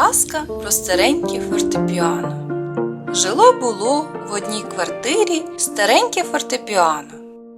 Казка про стареньке фортепіано. Жило було в одній квартирі стареньке фортепіано.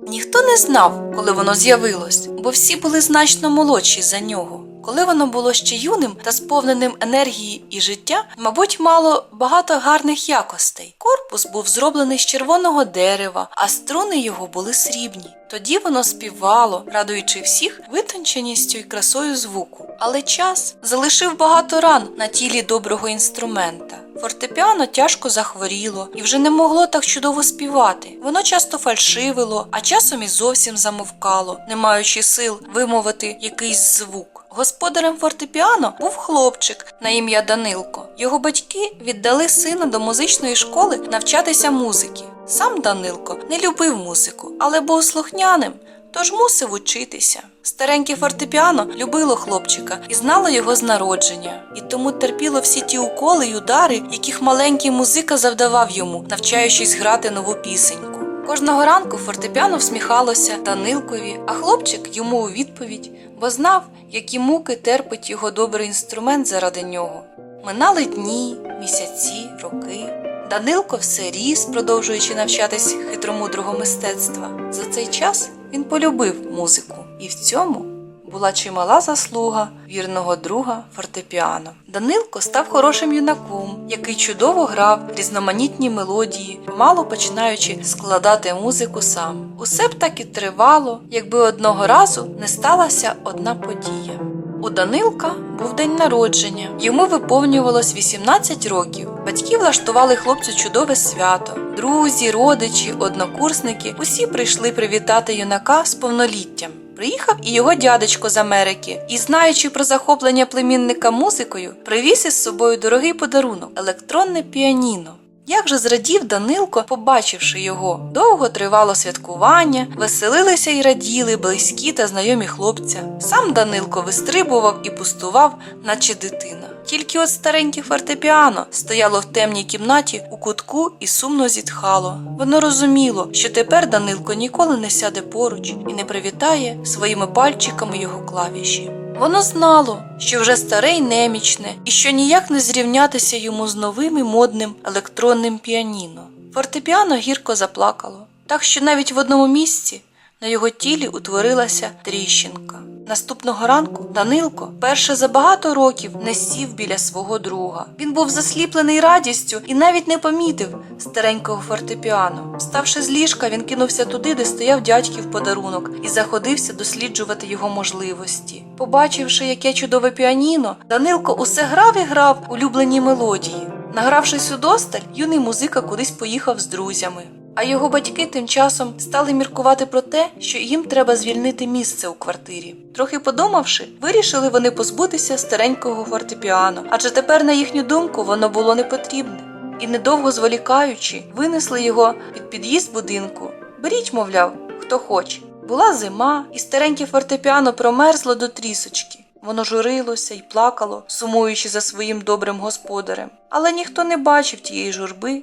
Ніхто не знав, коли воно з'явилось, бо всі були значно молодші за нього. Коли воно було ще юним та сповненим енергії і життя, мабуть, мало багато гарних якостей. Корпус був зроблений з червоного дерева, а струни його були срібні. Тоді воно співало, радуючи всіх витонченістю і красою звуку. Але час залишив багато ран на тілі доброго інструмента. Фортепіано тяжко захворіло і вже не могло так чудово співати. Воно часто фальшивило, а часом і зовсім замовкало, не маючи сил вимовити якийсь звук. Господарем фортепіано був хлопчик на ім'я Данилко. Його батьки віддали сина до музичної школи навчатися музики. Сам Данилко не любив музику, але був слухняним, тож мусив учитися. Стареньке фортепіано любило хлопчика і знало його з народження, і тому терпіло всі ті уколи й удари, яких маленький музика завдавав йому, навчаючись грати нову пісеньку. Кожного ранку фортепіано всміхалося Данилкові, а хлопчик йому у відповідь, бо знав, які муки терпить його добрий інструмент заради нього. Минали дні, місяці, роки. Данилко все ріс, продовжуючи навчатись хитромудрого мистецтва. За цей час він полюбив музику, і в цьому була чимала заслуга вірного друга фортепіано. Данилко став хорошим юнаком, який чудово грав різноманітні мелодії, мало починаючи складати музику сам. Усе б так і тривало, якби одного разу не сталася одна подія. У Данилка був день народження. Йому виповнювалось 18 років. Батьки влаштували хлопцю чудове свято. Друзі, родичі, однокурсники усі прийшли привітати юнака з повноліттям. Приїхав і його дядечко з Америки, і, знаючи про захоплення племінника музикою, привіз із собою дорогий подарунок електронне піаніно. Як же зрадів Данилко, побачивши його, довго тривало святкування, веселилися й раділи близькі та знайомі хлопця. Сам Данилко вистрибував і пустував, наче дитина. Тільки от стареньке фортепіано стояло в темній кімнаті у кутку і сумно зітхало. Воно розуміло, що тепер Данилко ніколи не сяде поруч і не привітає своїми пальчиками його клавіші. Воно знало, що вже старе й немічне, і що ніяк не зрівнятися йому з новим і модним електронним піаніно. Фортепіано гірко заплакало, так що навіть в одному місці на його тілі утворилася тріщинка. Наступного ранку Данилко перше за багато років не сів біля свого друга. Він був засліплений радістю і навіть не помітив старенького фортепіано. Вставши з ліжка, він кинувся туди, де стояв дядьків подарунок, і заходився досліджувати його можливості. Побачивши, яке чудове піаніно, Данилко усе грав і грав улюблені мелодії. Награвшись удосталь, юний музика кудись поїхав з друзями. А його батьки тим часом стали міркувати про те, що їм треба звільнити місце у квартирі. Трохи подумавши, вирішили вони позбутися старенького фортепіано, адже тепер, на їхню думку, воно було не потрібне. І недовго зволікаючи, винесли його під під'їзд будинку. Беріть, мовляв, хто хоче. Була зима, і стареньке фортепіано промерзло до трісочки. Воно журилося й плакало, сумуючи за своїм добрим господарем. Але ніхто не бачив тієї журби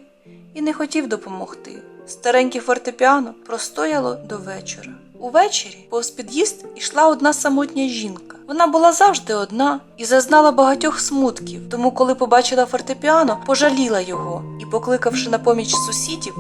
і не хотів допомогти. Стареньке фортепіано простояло до вечора. Увечері повз під'їзд ішла одна самотня жінка. Вона була завжди одна і зазнала багатьох смутків, тому, коли побачила фортепіано, пожаліла його і, покликавши на поміч сусідів,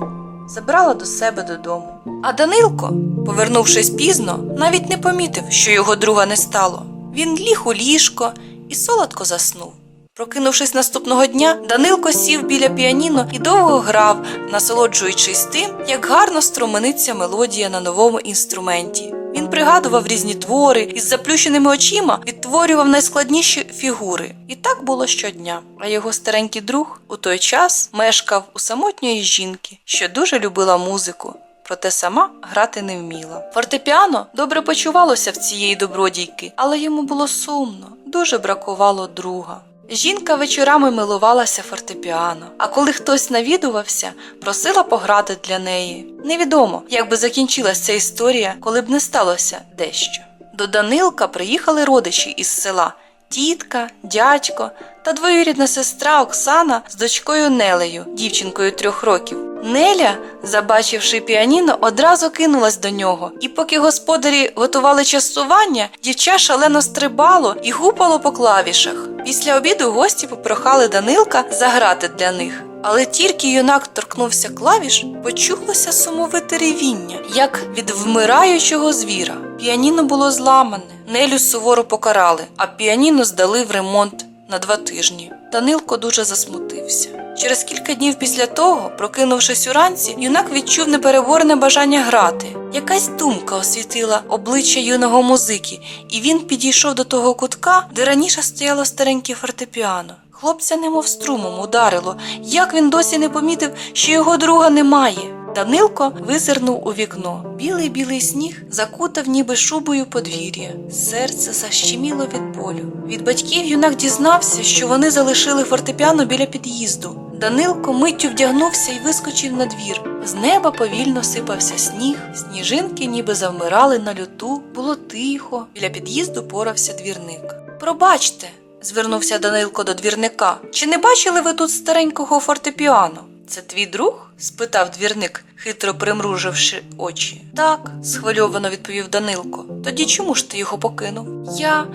забрала до себе додому. А Данилко, повернувшись пізно, навіть не помітив, що його друга не стало. Він ліг у ліжко і солодко заснув. Прокинувшись наступного дня, Данилко сів біля піаніно і довго грав, насолоджуючись тим, як гарно струмениться мелодія на новому інструменті. Він пригадував різні твори і з заплющеними очима відтворював найскладніші фігури. І так було щодня. А його старенький друг у той час мешкав у самотньої жінки, що дуже любила музику. Проте сама грати не вміла. Фортепіано добре почувалося в цієї добродійки, але йому було сумно, дуже бракувало друга. Жінка вечорами милувалася фортепіано, а коли хтось навідувався, просила пограти для неї. Невідомо, як би закінчилася ця історія, коли б не сталося дещо. До Данилка приїхали родичі із села тітка, дядько та двоюрідна сестра Оксана з дочкою Нелею, дівчинкою трьох років. Неля, забачивши піаніно, одразу кинулась до нього, і поки господарі готували частування, дівча шалено стрибало і гупало по клавішах. Після обіду гості попрохали Данилка заграти для них. Але тільки юнак торкнувся клавіш, почулося сумовите ревіння, як від вмираючого звіра. Піаніно було зламане, Нелю суворо покарали, а піаніно здали в ремонт на два тижні. Данилко дуже засмутився. Через кілька днів після того, прокинувшись уранці, юнак відчув непереборне бажання грати. Якась думка освітила обличчя юного музики, і він підійшов до того кутка, де раніше стояло стареньке фортепіано. Хлопця немов струмом ударило, як він досі не помітив, що його друга немає. Данилко визирнув у вікно. Білий білий сніг закутав ніби шубою подвір'я. Серце защеміло від болю. Від батьків юнак дізнався, що вони залишили фортепіано біля під'їзду. Данилко миттю вдягнувся і вискочив на двір. З неба повільно сипався сніг, сніжинки ніби завмирали на люту, було тихо. Біля під'їзду порався двірник. Пробачте, звернувся Данилко до двірника. Чи не бачили ви тут старенького фортепіано? Це твій друг? спитав двірник, хитро примруживши очі. Так, схвильовано відповів Данилко. Тоді чому ж ти його покинув? Я.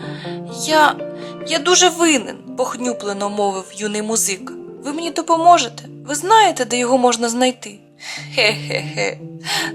я. я дуже винен, похнюплено мовив юний музик. Ви мені допоможете? Ви знаєте, де його можна знайти? Хе-хе-хе,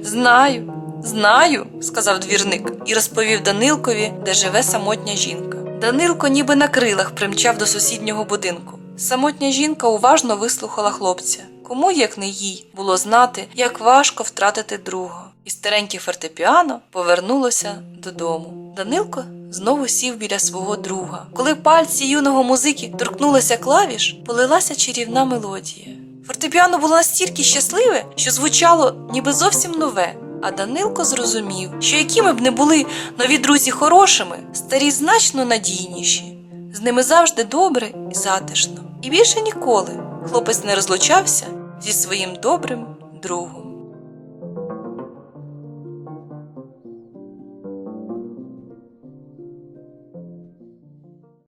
знаю, знаю, сказав двірник і розповів Данилкові, де живе самотня жінка. Данилко ніби на крилах примчав до сусіднього будинку. Самотня жінка уважно вислухала хлопця. Кому, як не їй, було знати, як важко втратити друга. І стареньке фортепіано повернулося додому. Данилко знову сів біля свого друга. Коли пальці юного музики торкнулися клавіш, полилася чарівна мелодія. Фортепіано було настільки щасливе, що звучало ніби зовсім нове. А Данилко зрозумів, що якими б не були нові друзі хорошими, старі значно надійніші. З ними завжди добре і затишно. І більше ніколи хлопець не розлучався зі своїм добрим другом.